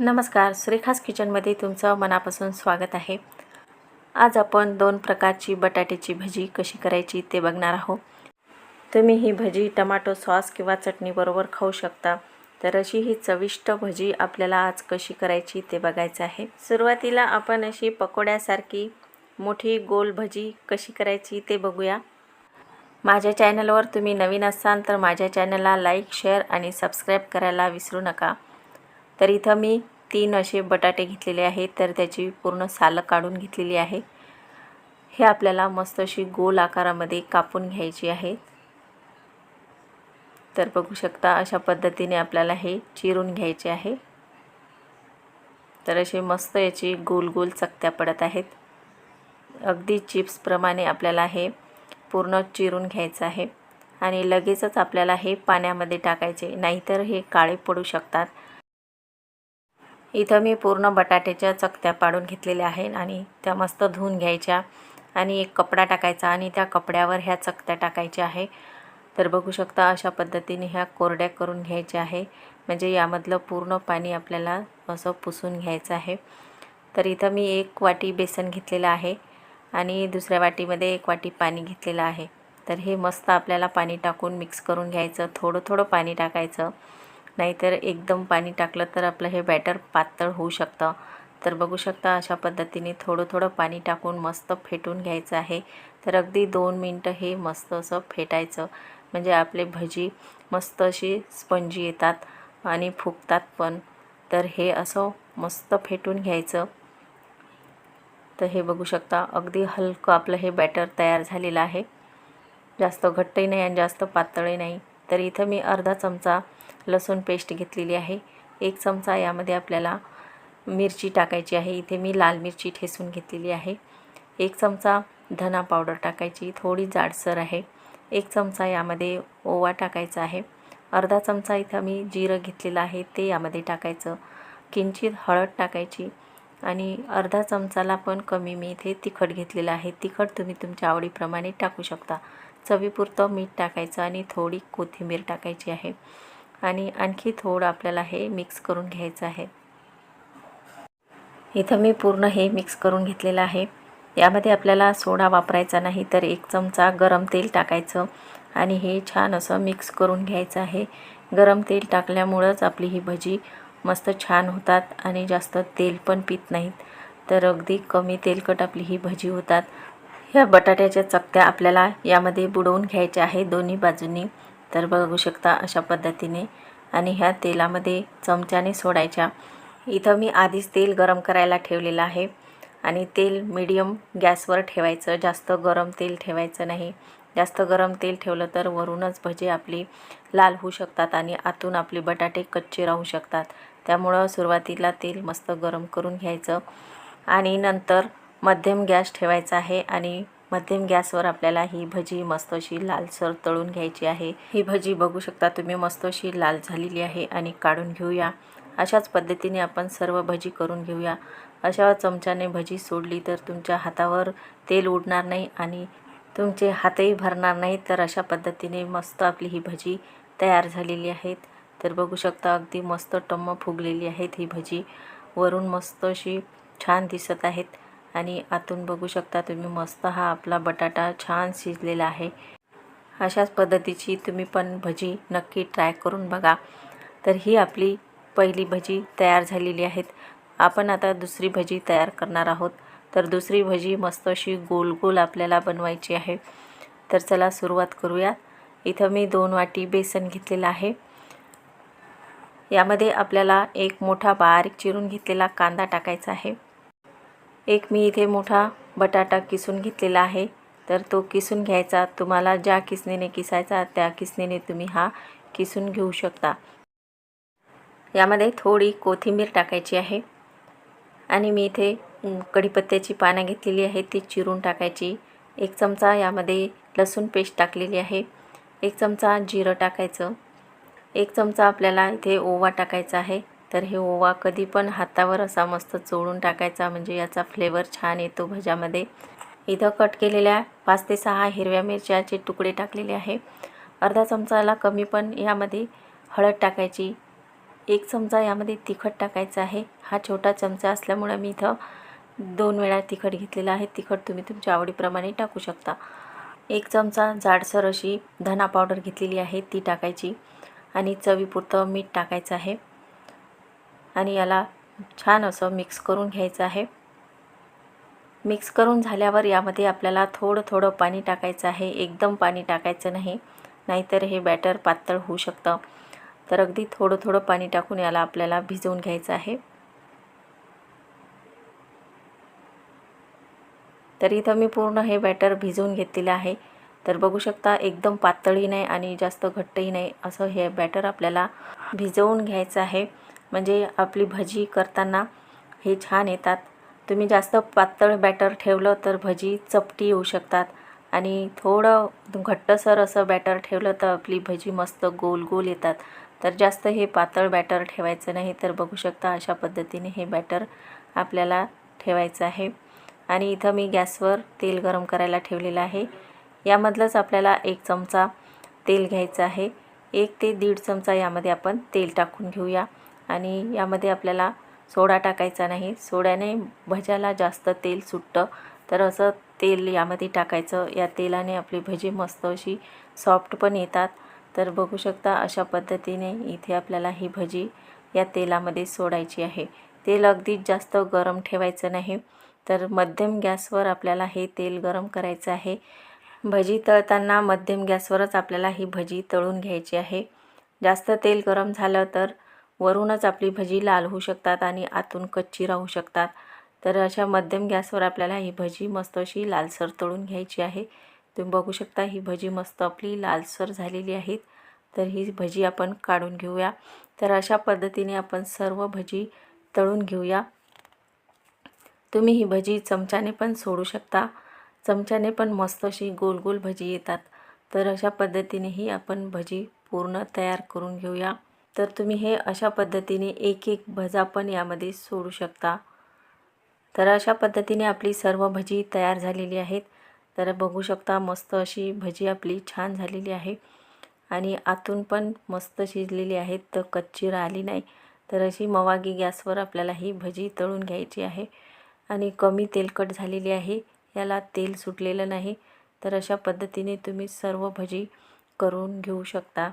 नमस्कार सुरेखास किचनमध्ये तुमचं मनापासून स्वागत आहे. आज आपण दोन प्रकारची बटाट्याची भजी कशी करायची ते बघणार आहोत. तुम्ही ही भजी टमाटो सॉस किंवा चटणीबरोबर खाऊ शकता. तर अशी ही चविष्ट भजी आपल्याला आज कशी करायची ते बघायचं आहे. सुरुवातीला आपण अशी पकोड्यासारखी मोठी गोल भजी कशी करायची ते बघूया. माझ्या चॅनलवर तुम्ही नवीन असाल तर माझ्या चॅनलला लाईक शेअर आणि सबस्क्राईब करायला विसरू नका. तर इथं मी तीन असे बटाटे घेतलेले आहेत तर त्याची पूर्ण सालं काढून घेतलेली आहे. हे आपल्याला मस्त अशी गोल आकारामध्ये कापून घ्यायची आहे. तर बघू शकता अशा पद्धतीने आपल्याला हे चिरून घ्यायचे आहे. तर असे मस्त याची गोल गोल चकत्या पडत आहेत. अगदी चिप्सप्रमाणे आपल्याला हे पूर्ण चिरून घ्यायचं आहे. आणि लगेचच आपल्याला हे पाण्यामध्ये टाकायचे नाहीतर हे काळे पडू शकतात. इथं मी पूर्ण बटाट्याच्या चकत्या पाडून घेतलेल्या आहेत आणि त्या मस्त धुवून घ्यायच्या आणि एक कपडा टाकायचा आणि त्या कपड्यावर ह्या चकत्या टाकायच्या आहे. तर बघू शकता अशा पद्धतीने ह्या कोरड्या करून घ्यायच्या आहे. म्हणजे यामधलं पूर्ण पाणी आपल्याला असं पुसून घ्यायचं आहे. तर इथं मी एक वाटी बेसन घेतलेलं आहे आणि दुसऱ्या वाटीमध्ये एक वाटी पाणी घेतलेलं आहे. तर हे मस्त आपल्याला पाणी टाकून मिक्स करून घ्यायचं. थोडं थोडं पाणी टाकायचं. नाहीतर एकदम पाणी टाकलं तर आपलं हे बॅटर पातळ होऊ शकतं. तर बघू शकता अशा पद्धतीने थोडं थोडं पाणी टाकून मस्त फेटून घ्यायचं आहे. तर अगदी दोन मिनटं हे मस्त असं फेटायचं. म्हणजे आपले भजी मस्त अशी स्पंजी येतात आणि फुगतात पण. तर हे असं मस्त फेटून घ्यायचं. तर हे बघू शकता अगदी हलकं आपलं हे बॅटर तयार झालेलं आहे. जास्त घट्टही नाही आणि जास्त पातळही नाही. तर इथं मी अर्धा चमचा लसूण पेस्ट घेतलेली आहे. एक चमचा यामध्ये आपल्याला मिरची टाकायची आहे. इथे मी लाल मिरची ठेसून घेतलेली आहे. एक चमचा धना पावडर टाकायची. थोडी जाडसर आहे. एक चमचा यामध्ये ओवा टाकायचा आहे. अर्धा चमचा इथं मी जिरं घेतलेलं आहे. ते यामध्ये टाकायचं. किंचित हळद टाकायची आणि अर्धा चमचाला पण कमी मी इथे तिखट घेतलेलं आहे. तिखट तुम्ही तुमच्या आवडीप्रमाणे टाकू शकता. चवीपुरतं मीठ टाकायचं आणि थोडी कोथिंबीर टाकायची आहे. आणि आणखी थोडं आपल्याला हे मिक्स करून घ्यायचं आहे. इथं मी पूर्ण हे मिक्स करून घेतलेलं आहे. यामध्ये आपल्याला सोडा वापरायचा नाही तर एक चमचा गरम तेल टाकायचं आणि हे छान असं मिक्स करून घ्यायचं आहे. गरम तेल टाकल्यामुळंच आपली ही भजी मस्त छान होतात आणि जास्त तेल पण पित नाहीत. तर अगदी कमी तेलकट आपली ही भजी होतात. ह्या बटाट्याच्या चकत्या आपल्याला यामध्ये बुडवून घ्यायच्या आहे दोन्ही बाजूंनी. तर बघू शकता अशा पद्धतीने. आणि ह्या तेलामध्ये चमच्याने सोडायच्या. इथं मी आधीच तेल गरम करायला ठेवलेलं आहे. आणि तेल मीडियम गॅसवर ठेवायचं. जास्त गरम तेल ठेवायचं नाही. जास्त गरम तेल ठेवलं तर वरूनच भजे आपली लाल होऊ शकतात आणि आतून आपले बटाटे कच्चे राहू शकतात. त्यामुळं सुरुवातीला तेल मस्त गरम करून घ्यायचं. आणि नंतर मध्यम गॅस ठेवायचा आहे आणि मध्यम गॅसवर आपल्याला ही भजी मस्त अशी लालसर तळून घ्यायची आहे. ही भजी बघू शकता तुम्ही मस्त अशी लाल झालेली आहे आणि काढून घेऊया. अशाच पद्धतीने आपण सर्व भजी करून घेऊया. अशा चमच्याने भजी सोडली तर तुमच्या हातावर तेल उडणार नाही आणि तुमचे हातही भरणार नाही. तर अशा पद्धतीने मस्त आपली ही भजी तयार झालेली आहेत. तर बघू शकता अगदी मस्त टम्म फुगलेली आहेत ही भजी. वरून मस्त अशी छान दिसत आहेत. आणि आतून बघू शकता तुम्ही मस्त हा आपला बटाटा छान शिजलेला आहे. अशाच पद्धतीची तुम्ही पण भजी नक्की ट्राय करून बघा. तर ही आपली पहिली भजी तयार झालेली आहेत. आपण आता दुसरी भजी तयार करणार आहोत. तर दुसरी भजी मस्त अशी गोल गोल आपल्याला बनवायची आहे. तर चला सुरुवात करूया. इथं मी दोन वाटी बेसन घेतलेलं आहे. यामध्ये आपल्याला एक मोठा बारीक चिरून घेतलेला कांदा टाकायचा आहे. एक मी इथे मोठा बटाटा किसून घेतलेला आहे. तर तो किसून घ्यायचा. तुम्हाला ज्या किसणीने किसायचा त्या किसणीने तुम्ही हा किसून घेऊ शकता. यामध्ये थोडी कोथिंबीर टाकायची आहे. आणि मी इथे कढीपत्त्याची पानं घेतलेली आहे. ती चिरून टाकायची. एक चमचा यामध्ये लसूण पेस्ट टाकलेली आहे. एक चमचा जिरं टाकायचं. एक चमचा आपल्याला इथे ओवा टाकायचा आहे. तर हे ओवा कधी पण हातावर असा मस्त चोळून टाकायचा म्हणजे याचा फ्लेवर छान येतो भज्यामध्ये. इथं कट केलेल्या पाच ते सहा हिरव्या मिरच्याचे तुकडे टाकलेले आहे. अर्धा चमचाला कमी पण यामध्ये हळद टाकायची. एक चमचा यामध्ये तिखट टाकायचं आहे. हा छोटा चमचा असल्यामुळं मी इथं दोन वेळा तिखट घेतलेला आहे. तिखट तुम्ही तुमच्या आवडीप्रमाणे टाकू शकता. एक चमचा जाडसर अशी धना पावडर घेतलेली आहे ती टाकायची. आणि चवीपुरतं मीठ टाकायचं आहे. आणि याला छान असं मिक्स करून घ्यायचं आहे. मिक्स करून झाल्यावर यामध्ये आपल्याला थोडं थोडं पाणी टाकायचं आहे. एकदम पाणी टाकायचं नाही. नाहीतर हे बॅटर पातळ होऊ शकतं. तर अगदी थोडं थोडं पाणी टाकून याला आपल्याला भिजवून घ्यायचं आहे. तर इथं मी पूर्ण हे बॅटर भिजवून घेतलेलं आहे. तर बघू शकता एकदम पातळही नाही आणि जास्त घट्टही नाही. असं हे बॅटर आपल्याला भिजवून घ्यायचं आहे. म्हणजे आपली भजी करताना हे छान येतात. तुम्ही जास्त पातळ बॅटर ठेवलं तर भजी चपटी येऊ शकतात. आणि थोडं घट्टसर असं बॅटर ठेवलं तर आपली भजी मस्त गोल गोल येतात. तर जास्त हे पातळ बॅटर ठेवायचं नाही तर बघू शकता अशा पद्धतीने हे बॅटर आपल्याला ठेवायचं आहे. आणि इथं मी गॅसवर तेल गरम करायला ठेवलेलं आहे. यामधलंच आपल्याला एक चमचा तेल घ्यायचं आहे. एक ते दीड चमचा यामध्ये आपण तेल टाकून घेऊया. आणि यामध्ये आपल्याला सोडा टाकायचा नाही. सोड्याने भज्याला जास्त तेल सुटतं. तर असं तेल यामध्ये टाकायचं. या तेलाने आपली भजी मस्त अशी सॉफ्ट पण येतात. तर बघू शकता अशा पद्धतीने इथे आपल्याला ही भजी या तेलामध्ये सोडायची आहे. तेल अगदीच जास्त गरम ठेवायचं नाही. तर मध्यम गॅसवर आपल्याला हे तेल गरम करायचं आहे. भजी तळताना मध्यम गॅसवरच आपल्याला ही भजी तळून घ्यायची आहे. जास्त तेल गरम झालं तर वरूनच आपली भजी लाल होऊ शकतात आणि आतून कच्ची राहू शकतात. तर अशा मध्यम गॅसवर आपल्याला ही भजी मस्त अशी लालसर तळून घ्यायची आहे. तुम्ही बघू शकता ही भजी मस्त आपली लालसर झालेली आहेत. तर ही भजी आपण काढून घेऊया. तर अशा पद्धतीने आपण सर्व भजी तळून घेऊया. तुम्ही ही भजी चमच्याने पण सोडू शकता. चमच्याने पण मस्त अशी गोल गोल भजी येतात. तर अशा पद्धतीनेही आपण भजी पूर्ण तयार करून घेऊया. तर तुम्ही हे अशा पद्धतीने एक एक भजा पण यामध्ये सोडू शकता. तर अशा पद्धतीने आपली सर्व भजी तयार झालेली आहेत. तर बघू शकता मस्त अशी भजी आपली छान झालेली आहे. आणि आतून पण मस्त शिजलेली आहेत. तर कच्ची राहिली नाही. तर अशी मवागी गॅसवर आपल्याला ही भजी तळून घ्यायची आहे. आणि कमी तेलकट झालेली आहे. याला तेल सुटलेलं नाही. तर अशा पद्धतीने तुम्ही सर्व भजी करून घेऊ शकता.